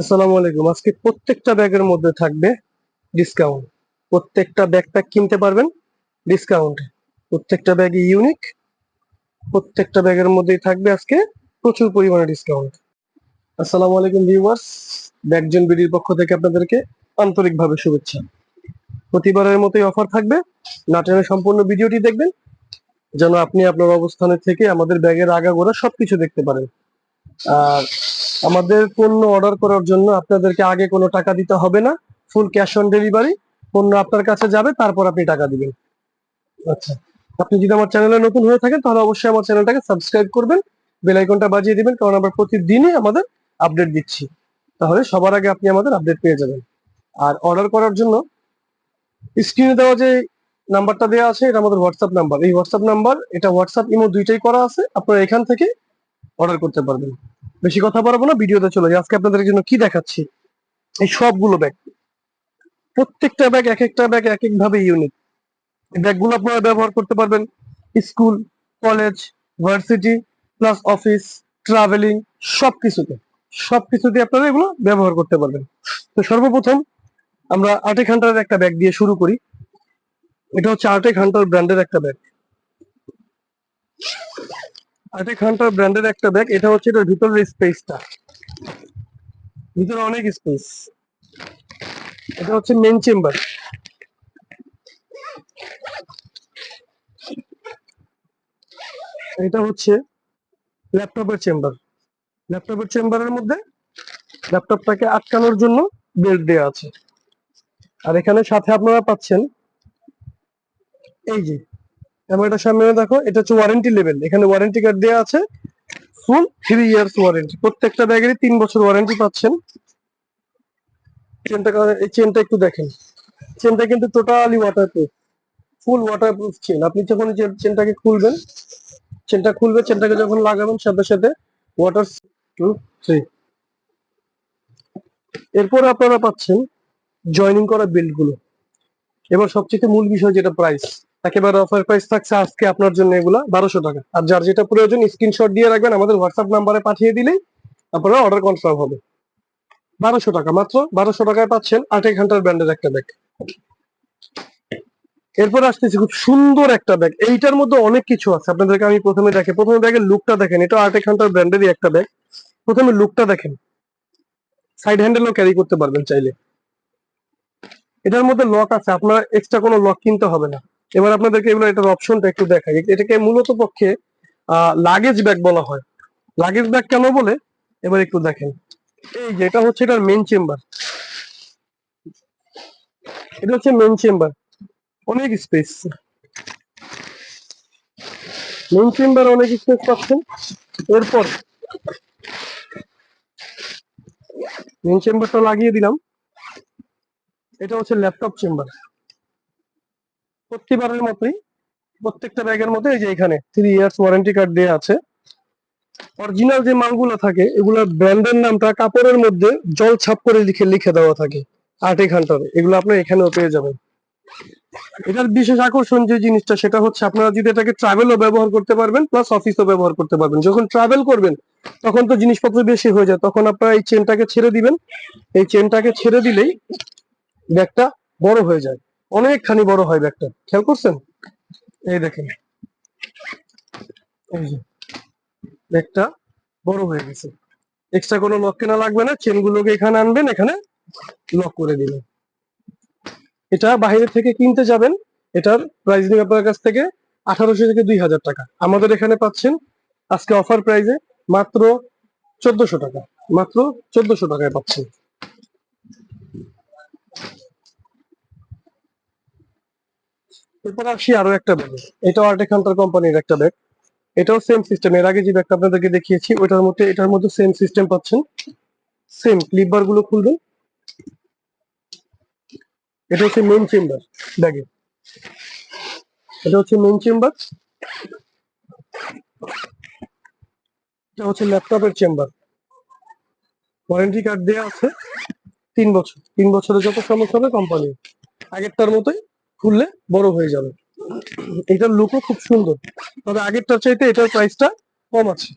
আসসালামু আলাইকুম। আজকে প্রত্যেকটা ব্যাগের মধ্যে থাকবে ডিসকাউন্ট প্রত্যেকটা ব্যাগ প্যাক কিনতে পারবেন ডিসকাউন্ট প্রত্যেকটা ব্যাগই ইউনিক প্রত্যেকটা ব্যাগের মধ্যেই থাকবে আজকে প্রচুর পরিমাণে ডিসকাউন্ট আসসালামু আলাইকুম ভিউয়ার্স ব্যাগজন বিডির পক্ষ থেকে আপনাদেরকে আন্তরিকভাবে শুভেচ্ছা। প্রতিবারের মতোই অফার থাকবে। নাটেনে সম্পূর্ণ ভিডিওটি দেখবেন, যেন আপনি আপনার অবস্থানে থেকে আমাদের ব্যাগের আগাগোড়া সবকিছু দেখতে পারেন। আর আমাদের পণ্য অর্ডার করার জন্য আপনাদেরকে আগে কোনো টাকা দিতে হবে না। ফুল ক্যাশ অন ডেলিভারি পণ্য আপনার কাছে যাবে, তারপর আপনি টাকা দিবেন। আচ্ছা আপনি যদি আমার চ্যানেলে নতুন হয়ে থাকেন, তাহলে অবশ্যই আমার চ্যানেলটাকে সাবস্ক্রাইব করবেন বেল আইকনটা বাজিয়ে দিবেন, কারণ আমরা প্রতিদিনই আমাদের আপডেট দিচ্ছি। তাহলে সবার আগে আপনি আমাদের আপডেট পেয়ে যাবেন। আর অর্ডার করার জন্য স্ক্রিনে দেওয়া যে নাম্বারটা দেওয়া আছে, এটা আমাদের হোয়াটসঅ্যাপ নাম্বার এই হোয়াটসঅ্যাপ নাম্বার এটা হোয়াটসঅ্যাপ ইমো দুইটাই করা আছে। আপনারা এখান থেকে অর্ডার করতে পারবেন। বেশি কথা বলব না, ভিডিওতে চলে যাই। আজকে আপনাদের জন্য কি দেখাচ্ছি? এই সবগুলো ব্যাগ প্রত্যেকটা ব্যাগ এক একটা ব্যাগ এক এক ভাবে ইউনিক ব্যাগগুলো আপনারা ব্যবহার করতে পারবেন school college varsity plus office travelling সবকিছুতে। সবকিছুতে আপনারা এগুলো ব্যবহার করতে পারবেন। তো সর্বপ্রথম আমরা আটেক হান্টারের একটা ব্যাগ দিয়ে শুরু করি। এটা হচ্ছে আটেক হান্টার ব্র্যান্ডের একটা ব্যাগ আটেক হান্টার ব্র্যান্ডের একটা ব্যাগ এটা হচ্ছে এটার ভিতরের স্পেসটা ভিতরে অনেক স্পেস এটা হচ্ছে মেন চেম্বার এটা হচ্ছে ল্যাপটপের চেম্বার ল্যাপটপের চেম্বারের মধ্যে ল্যাপটপটাকে আটকানোর জন্য বেল্ট দেওয়া আছে। আর এখানে সাথে আপনারা পাচ্ছেন এই যে এবং এটা সামনে দেখো, এটা হচ্ছে ওয়ারেন্টি লেভেল এখানে ওয়ারেন্টি কার্ড দেওয়া আছে। ফুল থ্রি ইয়ার্স ওয়ারেন্টি প্রত্যেকটা ব্যাগেরই তিন বছর ওয়ারেন্টি পাচ্ছেন। চেনটা এই চেনটা একটু দেখেন। চেনটা কিন্তু totally waterproof full waterproof chain আপনি যখন চেনটাকে খুলবেন চেনটা খুলবে চেনটাকে যখন লাগাবেন, সাথে সাথে ওয়াটার টু থ্রি এরপর আপনারা পাচ্ছেন জয়েনিং করা বিল্ডগুলো। এবার সবচেয়ে মূল বিষয় যেটা প্রাইস একেবারে অফার প্রাইস থাকছে আজকে আপনার জন্য এগুলা বারোশো টাকা। আর যার যেটা প্রয়োজন স্ক্রিনশট দিয়ে রাখবেন, আমাদের হোয়াটসঅ্যাপ নাম্বারে পাঠিয়ে দিলেই আপনারা অর্ডার কনফার্ম হবে। বারোশো টাকা, মাত্র বারোশো টাকায় পাচ্ছেন আটেক ঘণ্টার ব্র্যান্ডের একটা ব্যাগ এরপর আসতেছি খুব সুন্দর একটা ব্যাগ এইটার মধ্যে অনেক কিছু আছে। আপনাদেরকে আমি প্রথমে দেখে প্রথমে ব্যাগের লুকটা দেখেন। এটা আটেক ঘণ্টার ব্র্যান্ডেরই একটা ব্যাগ প্রথমে লুকটা দেখেন। সাইড হ্যান্ডেলও ক্যারি করতে পারবেন চাইলে। এটার মধ্যে লক আছে। আপনার এক্সট্রা কোনো লক কিনতে হবে না। এবার আপনাদেরকে এগুলো এটার অপশনটা একটু দেখাই। এটাকে মূলত পক্ষে লাগেজ ব্যাগ বলা হয়। লাগেজ ব্যাগ কেন বলে? এবার একটু দেখেন। এই যে, এটা হচ্ছে এটার মেন চেম্বার এটা হচ্ছে মেন চেম্বার অনেক স্পেস মেন চেম্বার অনেক স্পেস পাচ্ছেন এরপর মেন চেম্বারটা লাগিয়ে দিলাম। এটা হচ্ছে ল্যাপটপ চেম্বার প্রতিবারের মতোই, প্রত্যেকটা ব্যাগের মধ্যে এই যে এখানে থ্রি ইয়ার্স ওয়ারেন্টি কার্ড দেওয়া আছে। অরিজিনাল যে মালগুলো থাকে, এগুলোর ব্র্যান্ডের নামটা কাপড়ের মধ্যে জল ছাপ করে লিখে লিখে দেওয়া থাকে আটে ঘন্টারে এগুলো আপনার এখানেও পেয়ে যাবেন। এটার বিশেষ আকর্ষণ যে জিনিসটা, সেটা হচ্ছে আপনারা যদি এটাকে ট্রাভেলও ব্যবহার করতে পারবেন প্লাস অফিসও ব্যবহার করতে পারবেন। যখন ট্রাভেল করবেন, তখন তো জিনিসপত্র বেশি হয়ে যায়, তখন আপনারা এই চেনটাকে ছেড়ে দিবেন। এই চেনটাকে ছেড়ে দিলেই ব্যাগটা বড় হয়ে যায়। অনেকখানি বড় হয় ব্যাগটা। খেয়াল করছেন? এই দেখেন। এই যে, ব্যাগটা বড় হয়ে গেছে। এক্সট্রা কোনো লক কেনা লাগবে না। চেনগুলোকে এখানে আনবেন, এখানে লক করে দিবেন। এটা বাইরে থেকে কিনতে যাবেন। এটার প্রাইস নিয়ে আপনার কাছ থেকে আঠারোশো থেকে দুই হাজার টাকা। আমাদের এখানে পাচ্ছেন আজকে অফার প্রাইসে মাত্র চোদ্দশো টাকা। মাত্র চোদ্দশো টাকায় পাচ্ছেন। এরপর আসি আরও একটা ব্যাগ এটাও আর্টেক হান্টার কোম্পানির একটা ব্যাগ এটাও সেম সিস্টেম এর আগে যে ব্যাগটা আপনাদেরকে দেখিয়েছি ওটার মধ্যে, এটার মধ্যে সেম সিস্টেম পাচ্ছেন। সেম ক্লিপগুলো খুলবেন। এটা হচ্ছে মেন চেম্বার ব্যাগে এটা হচ্ছে মেন চেম্বার এটা হচ্ছে ল্যাপটপের চেম্বার ওয়ারেন্টি কার্ড দেওয়া আছে। তিন বছর। তিন বছরের যত সমস্যা হবে কোম্পানি আগেরটার মতোই খুললে বড় হয়ে যাবে। এটার লুকও খুব সুন্দর। তবে আগেরটার চাইতে এটার প্রাইসটা কম আছে।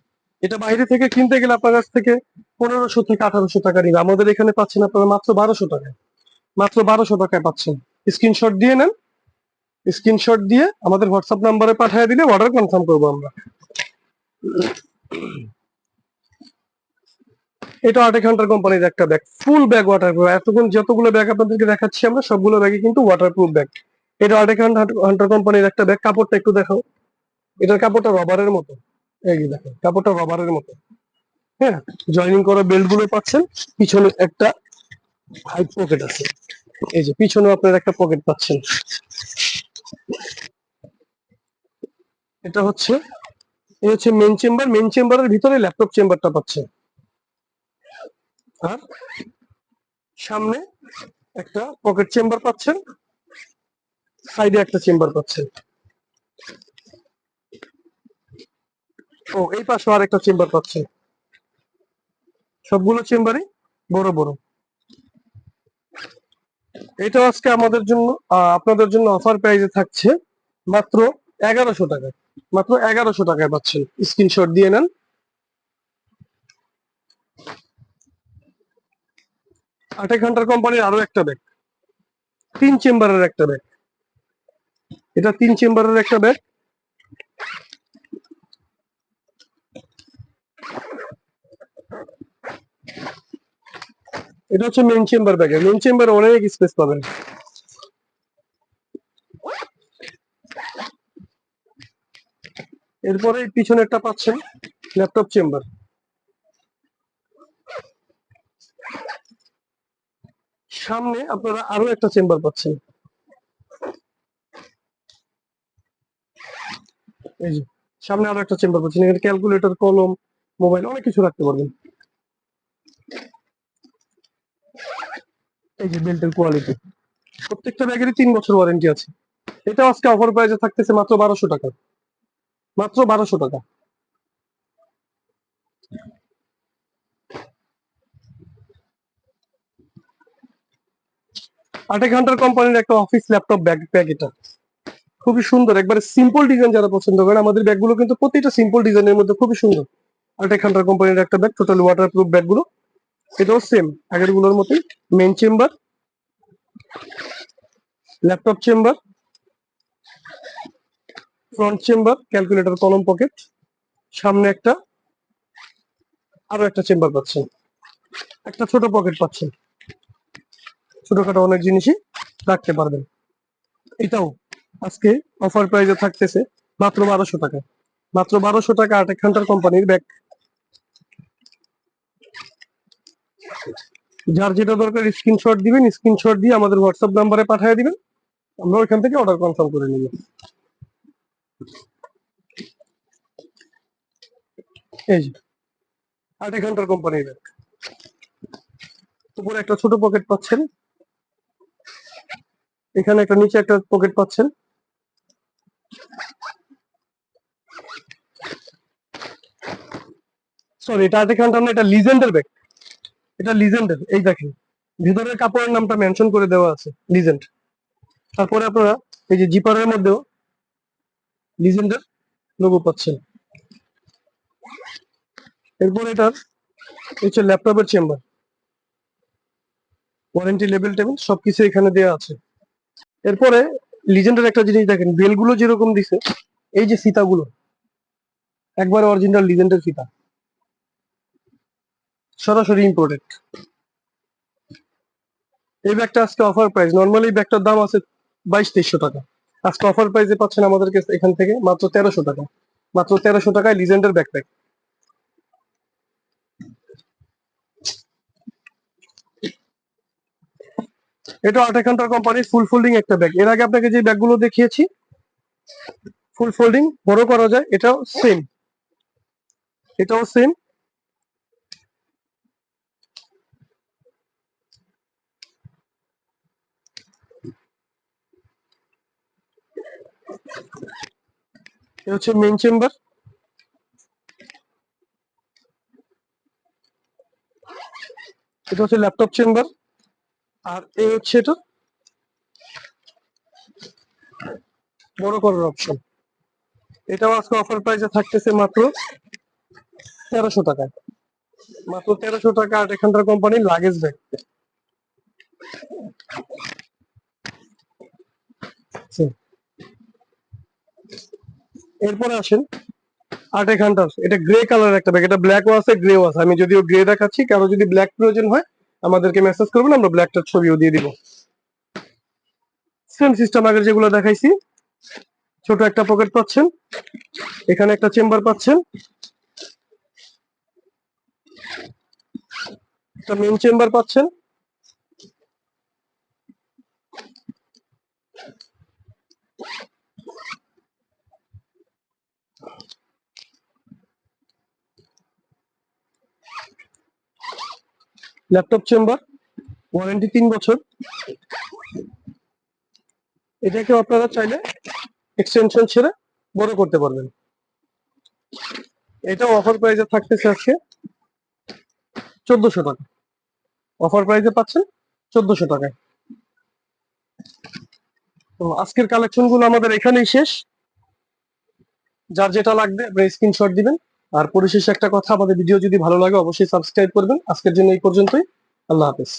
এটা বাইরে থেকে কিনতে গেলে আপনার কাছ থেকে পনেরোশো থেকে আঠারোশো টাকা নিবে। আমাদের এখানে পাচ্ছেন আপনারা মাত্র বারোশো টাকায়। মাত্র বারোশো টাকায় পাচ্ছেন। স্ক্রিনশট দিয়ে নেন। স্ক্রিনশট দিয়ে আমাদের হোয়াটসঅ্যাপ নাম্বারে পাঠিয়ে দিলে অর্ডার কনফার্ম করব আমরা। এটা আটেক হান্টার কোম্পানির একটা ব্যাগ ফুল ব্যাগ ওয়াটারপ্রুফ এতক্ষণ যতগুলো ব্যাগ আপনাদেরকে দেখাচ্ছি আমরা, সবগুলো ব্যাগে কিন্তু ওয়াটারপ্রুফ ব্যাগ এটা আটেক হান্টার কোম্পানির একটা ব্যাগ। কাপড়টা একটু দেখাও। এটার কাপড়টা রবারের মতো। এই যে দেখেন, কাপড়টা রবারের মতো। হ্যাঁ জয়েনিং করা বেল্টগুলো পাচ্ছেন। পিছনে একটা হাইট পকেট আছে। এই যে পিছনে আপনার একটা পকেট পাচ্ছেন। এটা হচ্ছে, এই হচ্ছে মেন চেম্বার মেন চেম্বারের ভিতরে ল্যাপটপ চেম্বারটা পাচ্ছেন। আর সামনে একটা পকেট চেম্বার পাচ্ছেন। সাইডে একটা চেম্বার পাচ্ছেন ও, এই পাশে আর একটা চেম্বার পাচ্ছেন সবগুলো চেম্বারই বড় বড়। এটা আজকে আমাদের জন্য আপনাদের জন্য অফার প্রাইজে থাকছে মাত্র এগারোশো টাকা। মাত্র এগারোশো টাকায় পাচ্ছেন। স্ক্রিনশট দিয়ে নেন। আটেক ঘণ্টার কোম্পানির আরও একটা ব্যাগ তিন চেম্বারের একটা ব্যাগ এটা তিন চেম্বারের একটা ব্যাগ। এটা হচ্ছে মেন চেম্বার ব্যাগে মেন চেম্বারে অনেক স্পেস পাবেন। এরপরে পিছনে একটা পাচ্ছেন ল্যাপটপ চেম্বার সামনে আপনারা আরও একটা চেম্বার পাচ্ছেন। এই যে, সামনে আরও একটা চেম্বার পাচ্ছেন, এখানে ক্যালকুলেটর কলম মোবাইল অনেক কিছু রাখতে পারবেন। এই যে বেল্টের কোয়ালিটি প্রত্যেকটা ব্যাগেরই তিন বছর ওয়ারেন্টি আছে। এটা আজকে অফার প্রাইসে থাকতেছে মাত্র বারোশো টাকা। মাত্র বারোশো টাকা। আটেক ঘণ্টার কোম্পানির একটা অফিস ল্যাপটপ ব্যাগ ব্যাগ এটা। খুবই সুন্দর। একবারে সিম্পল ডিজাইন যারা পছন্দ করে, আমাদের ব্যাগগুলো কিন্তু প্রতিটা সিম্পল ডিজাইনের মধ্যে খুবই সুন্দর। আটেক ঘণ্টার কোম্পানির একটা ব্যাগ টোটালি ওয়াটারপ্রুফ ব্যাগগুলো এটাও সেম আগেরগুলোর মতোই। Main chamber laptop chamber front chamber calculator কলম পকেট সামনে একটা, আরও একটা চেম্বার পাচ্ছেন। একটা ছোট পকেট পাচ্ছেন। ছোটখাটো অনেক জিনিসই রাখতে পারবেন। এটাও আজকে অফার প্রাইসে থাকতেছে মাত্র বারোশো টাকা। মাত্র বারোশো টাকা আটেক ঘণ্টার কোম্পানির ব্যাগ যার যেটা দরকার স্ক্রিনশট দিবেন স্ক্রিনশট দিয়ে আমাদের হোয়াটসঅ্যাপ নাম্বারে পাঠিয়ে দিবেন। আমরা ওইখান থেকে অর্ডার কনফার্ম করে নিব। এই যে আটেক ঘণ্টার কোম্পানির ব্যাগ উপরে একটা ছোট পকেট পাচ্ছেন। এখানে একটা নিচে একটা পকেট পাচ্ছেন। সরি এটা আটেক ঘণ্টা এটা লিজেন্ডের ব্যাগ এটা লিজেন্ডের এই দেখেন। ভিতরের কাপড়ের নামটা মেনশন করে দেওয়া আছে লিজেন্ড তারপরে আপনারা এই যে জিপারের মধ্যেও লিজেন্ডের লোগো পাচ্ছেন। এরপর এটার হচ্ছে ল্যাপটপের চেম্বার ওয়ারেন্টি লেভেল টেবিল সবকিছু এখানে দেওয়া আছে। এরপরে লিজেন্ডের একটা জিনিস দেখেন, বেলগুলো যেরকম দিছে, এই যে ফিতাগুলো একবার অরিজিনাল লিজেন্ডের ফিতা সরাসরি ইম্পোর্টেড এই ব্যাগটা আজকে অফার প্রাইস নর্মালি ব্যাগটার দাম আছে বাইশ, তেইশশো টাকা। আজকে অফার প্রাইসে পাচ্ছেন আমাদের কাছে এখান থেকে মাত্র তেরোশো টাকা। মাত্র তেরোশো টাকায় লিজেন্ডের ব্যাকপ্যাক এটা আট ঘণ্টার কোম্পানির ফুল ফোল্ডিং একটা ব্যাগ এর আগে আপনাকে যে ব্যাগগুলো দেখিয়েছি ফুল ফোল্ডিং বড় করা যায়, এটাও সেম এটাও সেম এটা হচ্ছে মেন চেম্বার এটা হচ্ছে ল্যাপটপ চেম্বার আর এই হচ্ছে এটা। বড় করার অপশন এটাও আজকে অফার প্রাইসে থাকতেছে মাত্র তেরোশো টাকায় মাত্র তেরোশো টাকা আট এখানকার কোম্পানির লাগেজ ব্যাগ এরপরে আসেন আট এখানটার এটা গ্রে কালার একটা ব্যাগ এটা ব্ল্যাকও আছে গ্রেও আছে। আমি যদিও গ্রে দেখাচ্ছি, কারও যদি ব্ল্যাক প্রয়োজন হয় আমাদেরকে মেসেজ করবেন, আমরা ব্ল্যাকটার ছবিও দিয়ে দিব। সেম সিস্টেম আগের যেগুলো দেখাইছি, ছোট একটা পকেট পাচ্ছেন, এখানে একটা চেম্বার পাচ্ছেন। একটা মেন চেম্বার পাচ্ছেন। ল্যাপটপ চেম্বার ওয়ারেন্টি তিন বছর। এটাকে আপনারা চাইলে এক্সটেনশন ছেড়ে বড় করতে পারবেন। এটা অফার প্রাইসে থাকতেছে আজকে চোদ্দশো টাকা। অফার প্রাইসে পাচ্ছেন চোদ্দশো টাকায়। তো আজকের কালেকশনগুলো আমাদের এখানেই শেষ। যার যেটা লাগবে আপনি স্ক্রিনশট দিবেন। আর পরিশেষে একটা কথা, আমাদের ভিডিও যদি ভালো লাগে, অবশ্যই সাবস্ক্রাইব করবেন। আজকের জন্য এই পর্যন্তই। আল্লাহ হাফেজ।